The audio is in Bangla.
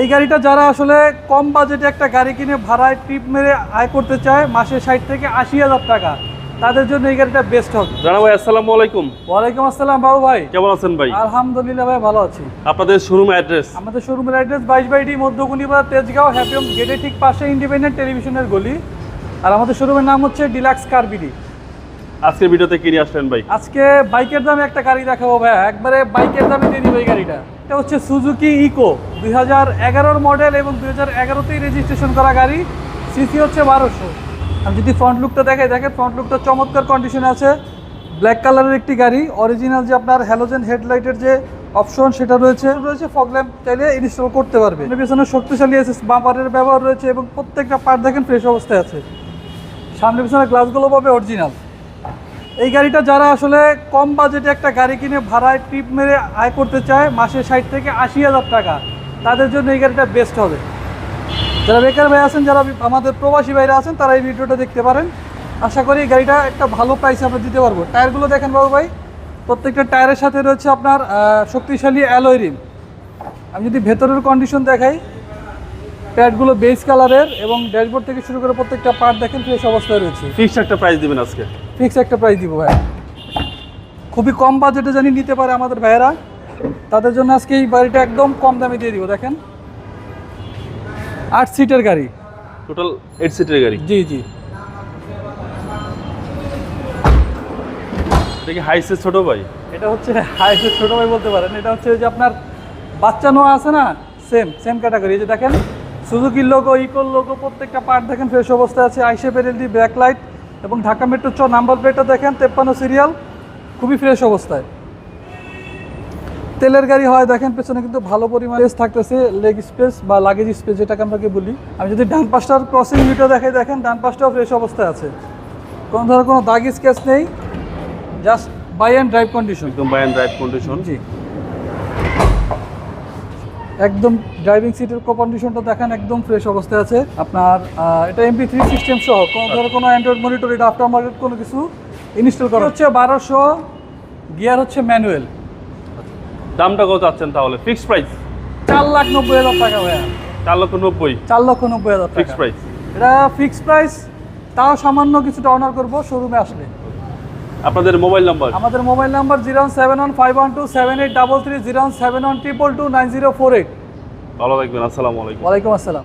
এই গাড়িটা যারা আসলে কম বাজেটে একটা গাড়ি কিনে ভাড়ায় ট্রিপ মেরে আয় করতে চায় মাসে ষাট থেকে আশি হাজার টাকা তাদের জন্য এই গাড়িটা বেস্ট হবে। জানা ভাই আসসালামু আলাইকুম। ওয়ালাইকুম আসসালাম বাবু ভাই। কেমন আছেন ভাই? আলহামদুলিল্লাহ ভাই ভালো আছি। আপনাদের শোরুম অ্যাড্রেস আমাদের শোরুমের অ্যাড্রেস বাইশ বাইটি মধ্যকুনিপাড়া তেজগাঁও হ্যাপিয়ম গেটের ঠিক পাশে ইন্ডিপেন্ডেন্ট টেলিভিশনের গলি। আর আমাদের শোরুমের নাম হচ্ছে ডিলাক্স কারবিডি আজকের ভিডিওতে কি নিয়ে আসলেন ভাই? আজকে বাইকের দামে একটা গাড়ি দেখাবো ভাইয়া। একবারে বাইকের দামে দিয়ে দিবে এই গাড়িটা। এটা হচ্ছে সুজুকি ইকো দুই হাজার মডেল এবং দুই হাজার এগারোতেই রেজিস্ট্রেশন করা গাড়ি। সিসি হচ্ছে বারোশো। আমি যদি ফ্রন্ট লুকটা দেখাই, দেখেন ফ্রন্ট লুকটা চমৎকার কন্ডিশনে আছে। ব্ল্যাক কালারের একটি গাড়ি অরিজিনাল যে আপনার হ্যালোজেন হেডলাইটের যে অপশন সেটা রয়েছে। রয়েছে ফগ ল্যাম্প চাইলে ইনস্টল করতে পারবে। পেছনে শক্তিশালী আছে বাম্পারের ব্যবহার রয়েছে এবং প্রত্যেকটা পার্ট দেখেন ফ্রেশ অবস্থায় আছে। সামনে পিছনে গ্লাসগুলো পাবে অরিজিনাল এই গাড়িটা যারা আসলে কম বাজেটে একটা গাড়ি কিনে ভাড়ায় ট্রিপ মেরে আয় করতে চায়, মাসে ষাট থেকে আশি হাজার টাকা। তাদের জন্য এই গাড়িটা বেস্ট হবে। যারা বেকার ভাই আছেন যারা আমাদের প্রবাসী ভাইরা আছেন তারা এই ভিডিওটা দেখতে পারেন। আশা করি এই গাড়িটা একটা ভালো প্রাইসে আমরা দিতে পারব। টায়ারগুলো দেখেন বাবু ভাই প্রত্যেকটা টায়ারের সাথে রয়েছে আপনার শক্তিশালী অ্যালয় রিম আমি যদি ভেতরের কন্ডিশন দেখাই প্যাডগুলো বেস কালারের এবং ড্যাশবোর্ড থেকে শুরু করে প্রত্যেকটা পার্ট দেখেন ফ্রেশ অবস্থায় রয়েছে। ফিক্সড একটা প্রাইস দিবেন আজকে। ফিক্স একটা প্রাইস দিব ভাই। খুবই কম বাজেটে জানি নিতে পারে আমাদের ভাইয়েরা। তাদের জন্য আজকে এই বাড়িটা একদম কম দামে দিয়ে দিব দেখেন। আট সিটের গাড়ি। টোটাল এইট সিটের গাড়ি? জি জি। দেখি হাইসে ছোট ভাই? এটা হচ্ছে হাইসের ছোটো ভাই বলতে পারেন। এটা হচ্ছে যে আপনার বাচ্চা নোয়া আছে না? সেম সেম ক্যাটাগরি এই যে দেখেন সুজুকির লোগো ইকোর লোগো প্রত্যেকটা পার্ট দেখেন ফ্রেশ অবস্থায় আছে। আইসে ব্যাক লাইট এবং ঢাকা মেট্রো চ নাম্বার প্লেটটা দেখেন তেপ্পান্ন সিরিয়াল খুবই ফ্রেশ অবস্থায়। তেলের গাড়ি হয় দেখেন পেছনে কিন্তু ভালো পরিমাণে স্পেস থাকতেছে লেগ স্পেস বা লাগেজ স্পেস যেটাকে আমরা কি বলি। আমি যদি ডান পাশটার ক্রসিং ভিডিও দেখাই দেখেন ডান পাশটাও ফ্রেশ অবস্থায় আছে। কোনো ধরনের কোনো দাগ স্কেচ নেই just buy and drive condition একদম বাই অ্যান্ড ড্রাইভ কন্ডিশন জি। একদম ড্রাইভিং সিটের কন্ডিশনটা দেখেন একদম ফ্রেশ অবস্থায় আছে। আপনার এটা এমপি থ্রি সিস্টেম সহ কোনো ধরনের কোনো অ্যান্ড্রয়েড মনিটর এটা আফটার মার্কেট কোনো কিছু ইনস্টল করা হচ্ছে বারোশো গিয়ার হচ্ছে ম্যানুয়াল দামটা কত চাচ্ছেন তাহলে? ফিক্সড প্রাইস চার লাখ নব্বই হাজার টাকা ভাইয়া। চার লক্ষ নব্বই। চার লক্ষ নব্বই হাজার ফিক্সড প্রাইস এটা ফিক্সড প্রাইস তাও সামান্য কিছুটা অনার করব শোরুমে আসলে। আপনাদের মোবাইল নাম্বার আমাদের mobile number zero seven one five one two seven eight double three zero seven one triple two nine zero four eight ভালো থাকবেন আসসালামু আলাইকুম। ওয়ালাইকুম আসসালাম।